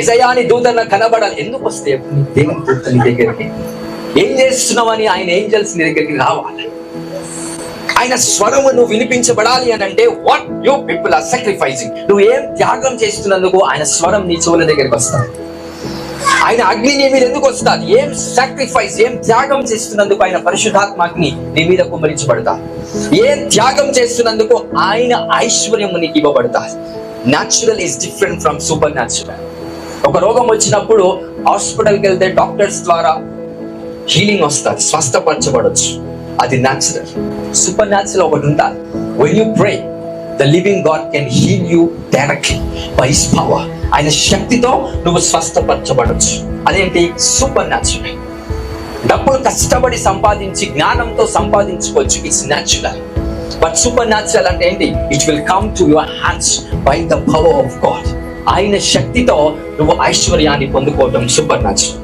ఇసయాని దూతన కనబడాలి. ఎందుకు వస్తే? దేవుని దూత నీ దగ్గరికి. ఏం చేస్తున్నావని ఆయన ఏంజల్స్ నీ దగ్గరికి రావాలి. ఆయన స్వరము నువ్వు వినిపించబడాలి అని అంటే what you people are sacrificing నువ్వు ఏం త్యాగం చేస్తున్నందుకు ఆయన స్వరం నీ చెవుల దగ్గరికి వస్తాడు. ఆయన అగ్ని నీ మీద ఎందుకు వస్తుంది ఏం సాక్రిఫైస్ ఏం త్యాగం చేస్తున్నందుకు ఆయన పరిశుద్ధాత్మని నీ మీద కుమ్మరించబడతా ఏం త్యాగం చేస్తున్నందుకు ఆయన ఐశ్వర్యం నీకు ఇవ్వబడతా natural is different from supernatural ఒక రోగం వచ్చినప్పుడు హాస్పిటల్కి వెళ్తే డాక్టర్స్ ద్వారా హీలింగ్ వస్తుంది స్వస్థపరచబడచ్చు. అది న్యాచురల్ సూపర్ న్యాచురల్ ఒకటి ఉండాలి when you pray the living God can heal you directly by his power ఆయన శక్తితో నువ్వు స్వస్థపరచబడచ్చు. అదేంటి? సూపర్ న్యాచురల్ డబ్బులు కష్టపడి సంపాదించి జ్ఞానంతో సంపాదించుకోవచ్చు. It's natural but supernatural అంటే ఏంటి? It will come to your hands by the power of God ఆయన శక్తితో నువ్వు ఐశ్వర్యాన్ని పొందుకోవటం సూపర్ న్యాచురల్